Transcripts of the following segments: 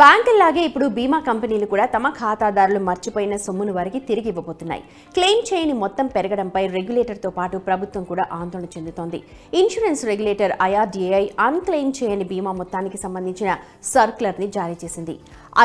బ్యాంకుల్లాగే ఇప్పుడు బీమా కంపెనీలు కూడా తమ ఖాతాదారులు మర్చిపోయిన సొమ్మును వారికి తిరిగి ఇవ్వబోతున్నాయి. క్లెయిమ్ చేయని మొత్తం పెరగడంపై రెగ్యులేటర్తో పాటు ప్రభుత్వం కూడా ఆందోళన చెందుతోంది. ఇన్సూరెన్స్ రెగ్యులేటర్ ఐఆర్డీఏఐ అన్క్లెయిమ్ చేయని బీమా మొత్తానికి సంబంధించిన సర్క్యులర్ని జారీ చేసింది.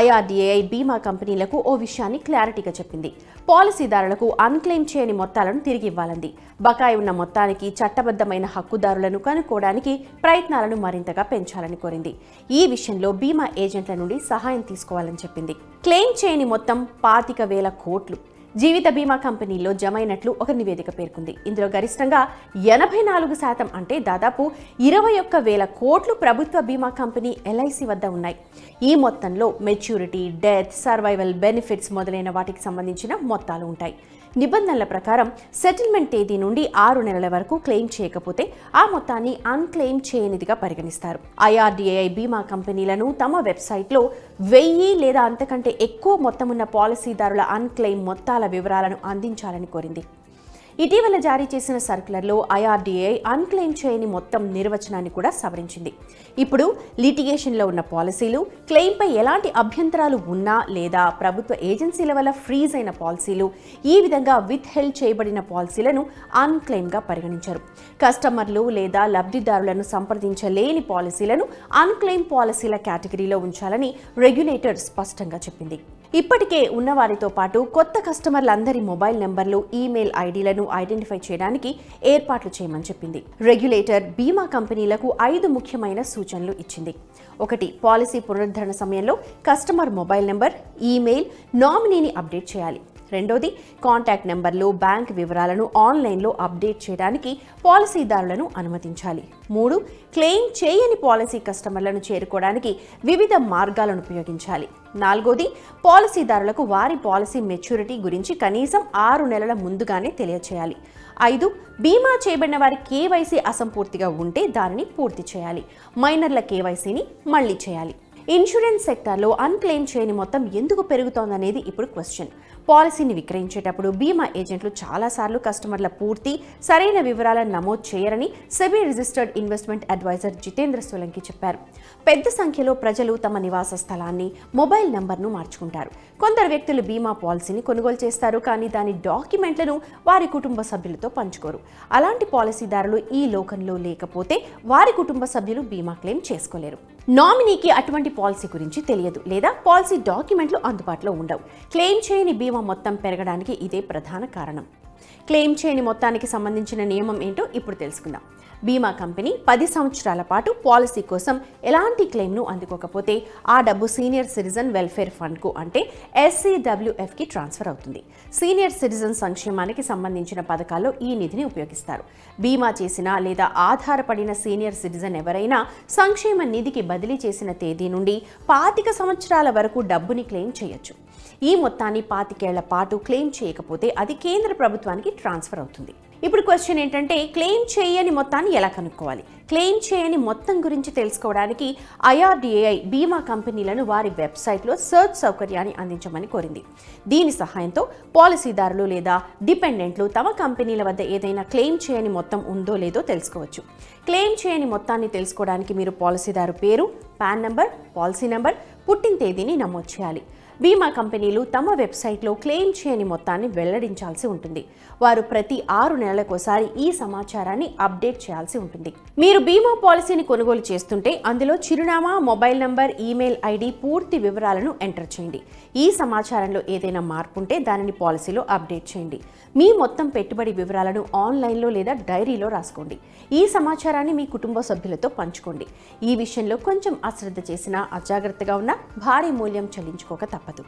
ఐఆర్డీఏఐ బీమా కంపెనీలకు ఓ విషయాన్ని క్లారిటీగా చెప్పింది. పాలసీదారులకు అన్క్లెయిమ్ చేయని మొత్తాలను తిరిగి ఇవ్వాలంది. బకాయి ఉన్న మొత్తానికి చట్టబద్ధమైన హక్కుదారులను కనుక్కోవడానికి ప్రయత్నాలను మరింతగా పెంచాలని కోరింది. ఈ విషయంలో బీమా ఏజెంట్ల నుండి సహాయం తీసుకోవాలని చెప్పింది. క్లెయిమ్ చేయని మొత్తం పాతిక వేల కోట్లు. జీవిత బీమా కంపెనీల్లో జమైనట్లు ఒక నివేదిక పేర్కొంది. ఇందులో గరిష్టంగా ఎనభై నాలుగు శాతం అంటే దాదాపు ఇరవై ఒక్క వేల కోట్లు ప్రభుత్వ బీమా కంపెనీ ఎల్ఐసి వద్ద ఉన్నాయి. ఈ మొత్తంలో మెచ్యూరిటీ డెత్ సర్వైవల్ బెనిఫిట్స్ మొదలైన వాటికి సంబంధించిన మొత్తాలు ఉంటాయి. నిబంధనల ప్రకారం సెటిల్మెంట్ తేదీ నుండి ఆరు నెలల వరకు క్లెయిమ్ చేయకపోతే ఆ మొత్తాన్ని అన్క్లెయిమ్ చేయనిదిగా పరిగణిస్తారు. ఐఆర్డీఏఐ బీమా కంపెనీలను తమ వెబ్సైట్లో వెయ్యి లేదా అంతకంటే ఎక్కువ మొత్తం ఉన్న పాలసీదారుల అన్క్లెయిమ్ మొత్తాల వివరాలను అందించాలని కోరింది. ఇటీవల జారీ చేసిన సర్కులర్లో ఐఆర్డీఏ అన్క్లెయిమ్ చేయని మొత్తం నిర్వచనాన్ని కూడా సవరించింది. ఇప్పుడు లిటిగేషన్లో ఉన్న పాలసీలు క్లెయిమ్పై ఎలాంటి అభ్యంతరాలు ఉన్నా లేదా ప్రభుత్వ ఏజెన్సీల వల్ల ఫ్రీజ్ అయిన పాలసీలు ఈ విధంగా విత్ హెల్డ్ చేయబడిన పాలసీలను అన్క్లెయిమ్గా పరిగణించారు. కస్టమర్లు లేదా లబ్ధిదారులను సంప్రదించలేని పాలసీలను అన్క్లెయిమ్ పాలసీల కేటగిరీలో ఉంచాలని రెగ్యులేటర్ స్పష్టంగా చెప్పింది. ఇప్పటికే ఉన్నవారితో పాటు కొత్త కస్టమర్లందరి మొబైల్ నెంబర్లు ఈమెయిల్ ఐడీలను ఐడెంటిఫై చేయడానికి ఏర్పాట్లు చేయమని చెప్పింది. రెగ్యులేటర్ బీమా కంపెనీలకు ఐదు ముఖ్యమైన సూచనలు ఇచ్చింది. ఒకటి పాలసీ పునరుద్ధరణ సమయంలో కస్టమర్ మొబైల్ నెంబర్ ఈమెయిల్ నామినీని అప్డేట్ చేయాలి. రెండోది కాంటాక్ట్ నెంబర్లు బ్యాంక్ వివరాలను ఆన్లైన్లో అప్డేట్ చేయడానికి పాలసీదారులను అనుమతించాలి. మూడు క్లెయిమ్ చేయని పాలసీ కస్టమర్లను చేరుకోవడానికి వివిధ మార్గాలను ఉపయోగించాలి. నాలుగోది పాలసీదారులకు వారి పాలసీ మెచ్యూరిటీ గురించి కనీసం ఆరు నెలల ముందుగానే తెలియచేయాలి. ఐదు బీమా చేయబడిన వారి కేవైసీ అసంపూర్తిగా ఉంటే దానిని పూర్తి చేయాలి. మైనర్ల కేవైసీని మళ్ళీ చేయాలి. ఇన్సూరెన్స్ సెక్టార్లో అన్క్లెయిమ్ చేయని మొత్తం ఎందుకు పెరుగుతోందనేది ఇప్పుడు క్వశ్చన్. పాలసీని విక్రయించేటప్పుడు బీమా ఏజెంట్లు చాలాసార్లు కస్టమర్ల పూర్తి సరైన వివరాలను నమోదు చేయరని SEBI registered investment adviser Jitendra Solanki చెప్పారు. పెద్ద సంఖ్యలో ప్రజలు తమ నివాస స్థలాన్ని మొబైల్ నంబర్ను మార్చుకుంటారు. కొందరు వ్యక్తులు బీమా పాలసీని కొనుగోలు చేస్తారు కానీ దాని డాక్యుమెంట్లను వారి కుటుంబ సభ్యులతో పంచుకోరు. అలాంటి పాలసీదారులు ఈ లోకంలో లేకపోతే వారి కుటుంబ సభ్యులు బీమా క్లెయిమ్ చేసుకోలేరు. నామినీకి అటువంటి పాలసీ గురించి తెలియదు లేదా పాలసీ డాక్యుమెంట్లు అందుబాటులో ఉండవు. క్లెయిమ్ చేయని బీమా మొత్తం పెరగడానికి ఇదే ప్రధాన కారణం. క్లెయిమ్ చేయని మొత్తానికి సంబంధించిన నియమం ఏంటో ఇప్పుడు తెలుసుకుందాం. బీమా కంపెనీ పది సంవత్సరాల పాటు పాలసీ కోసం ఎలాంటి క్లెయిమ్ను అందుకోకపోతే ఆ డబ్బు సీనియర్ సిటిజన్ వెల్ఫేర్ ఫండ్కు అంటే ఎస్సీడబ్ల్యూఎఫ్కి ట్రాన్స్ఫర్ అవుతుంది. సీనియర్ సిటిజన్ సంక్షేమానికి సంబంధించిన పథకాల్లో ఈ నిధిని ఉపయోగిస్తారు. బీమా చేసిన లేదా ఆధారపడిన సీనియర్ సిటిజన్ ఎవరైనా సంక్షేమ నిధికి బదిలీ చేసిన తేదీ నుండి పాతిక సంవత్సరాల వరకు డబ్బుని క్లెయిమ్ చేయొచ్చు. ఈ మొత్తాన్ని పాతికేళ్ళ పాటు క్లెయిమ్ చేయకపోతే అది కేంద్ర ప్రభుత్వానికి ట్రాన్స్ఫర్ అవుతుంది. ఇప్పుడు క్వశ్చన్ ఏంటంటే క్లెయిమ్ చేయని మొత్తాన్ని ఎలా కనుక్కోవాలి? క్లెయిమ్ చేయని మొత్తం గురించి తెలుసుకోవడానికి ఐఆర్డిఏఐ బీమా కంపెనీలను వారి వెబ్సైట్లో సర్చ్ సౌకర్యాన్ని అందించమని కోరింది. దీని సహాయంతో పాలసీదారులు లేదా డిపెండెంట్లు తమ కంపెనీల వద్ద ఏదైనా క్లెయిమ్ చేయని మొత్తం ఉందో లేదో తెలుసుకోవచ్చు. క్లెయిమ్ చేయని మొత్తాన్ని తెలుసుకోవడానికి మీరు పాలసీదారు పేరు పాన్ నంబర్ పాలసీ నంబర్ పుట్టిన తేదీని నమోదు చేయాలి. బీమా కంపెనీలు తమ వెబ్సైట్లో క్లెయిమ్ చేయని మొత్తాన్ని వెల్లడించాల్సి ఉంటుంది. వారు ప్రతి ఆరు నెలలకోసారి ఈ సమాచారాన్ని అప్డేట్ చేయాల్సి ఉంటుంది. మీరు బీమా పాలసీని కొనుగోలు చేస్తుంటే అందులో చిరునామా మొబైల్ నంబర్ ఈమెయిల్ ఐడి పూర్తి వివరాలను ఎంటర్ చేయండి. ఈ సమాచారంలో ఏదైనా మార్పు ఉంటే దానిని పాలసీలో అప్డేట్ చేయండి. మీ మొత్తం పెట్టుబడి వివరాలను ఆన్లైన్లో లేదా డైరీలో రాసుకోండి. ఈ సమాచారాన్ని మీ కుటుంబ సభ్యులతో పంచుకోండి. ఈ విషయంలో కొంచెం అశ్రద్ధ చేసినా అజాగ్రత్తగా ఉన్నా భారీ మూల్యం చెల్లించుకోక తప్పదు.